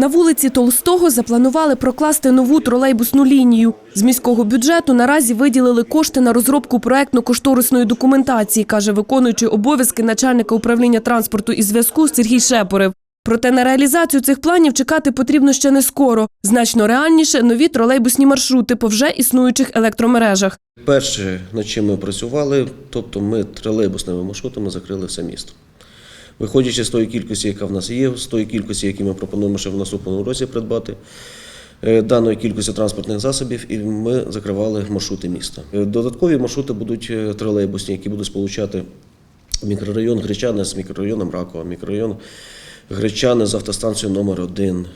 На вулиці Толстого запланували прокласти нову тролейбусну лінію. З міського бюджету наразі виділили кошти на розробку проектно-кошторисної документації, каже виконуючий обов'язки начальника управління транспорту і зв'язку Сергій Шепорев. Проте на реалізацію цих планів чекати потрібно ще не скоро. Значно реальніше нові тролейбусні маршрути по вже існуючих електромережах. Перше, над чим ми працювали, тобто ми тролейбусними маршрутами закрили все місто. Виходячи з тої кількості, яка в нас є, з тої кількості, які ми пропонуємо ще в наступному році придбати, е, даної кількості транспортних засобів, і ми закривали маршрути міста. Е, Додаткові маршрути будуть е, тролейбусні, які будуть сполучати мікрорайон Гречани з мікрорайоном Ракова, мікрорайон Гречани з автостанцією номер 1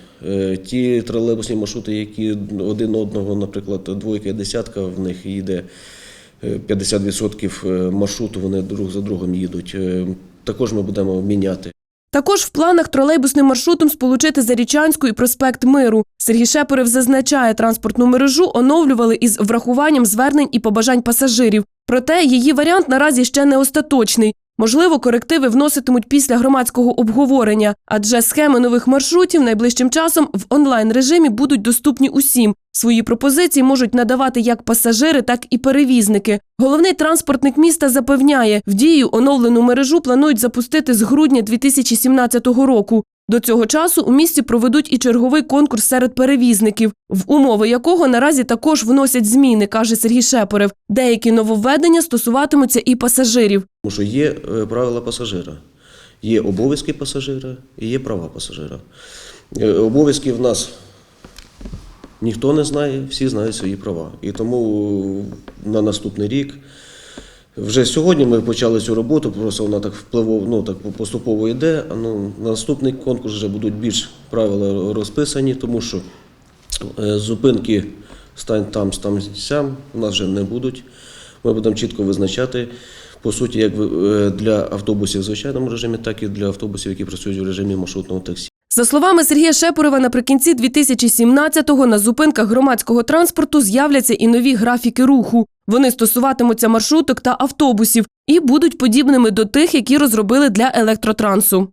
Ті тролейбусні маршрути, які один одного, наприклад, двойка і десятка, в них їде е, 50% маршруту, вони друг за другом їдуть. Також ми будемо міняти. Також в планах тролейбусним маршрутом сполучити Зарічанську і проспект Миру. Сергій Шепорев зазначає, транспортну мережу оновлювали із врахуванням звернень і побажань пасажирів. Проте її варіант наразі ще не остаточний. Можливо, корективи вноситимуть після громадського обговорення, адже схеми нових маршрутів найближчим часом в онлайн режимі будуть доступні усім. Свої пропозиції можуть надавати як пасажири, так і перевізники. Головний транспортник міста запевняє, в дію оновлену мережу планують запустити з грудня 2017 року. До цього часу у місті проведуть і черговий конкурс серед перевізників, в умови якого наразі також вносять зміни, каже Сергій Шепорев. Деякі нововведення стосуватимуться і пасажирів. Тому що є е, правила пасажира, є обов'язки пасажира і є права пасажира. Е, Обов'язки в нас ніхто не знає, всі знають свої права. І тому на наступний рік. Вже сьогодні ми почали цю роботу, просто вона так впливово, ну так поступово йде. Ну, на наступний конкурс вже будуть більш правила розписані, тому що е, зупинки стань там, стань сям у нас вже не будуть. Ми будемо чітко визначати, по суті, як е, для автобусів в звичайному режимі, так і для автобусів, які працюють в режимі маршрутного таксі. За словами Сергія Шепурева, наприкінці 2017-го на зупинках громадського транспорту з'являться і нові графіки руху. Вони стосуватимуться маршруток та автобусів і будуть подібними до тих, які розробили для електротрансу.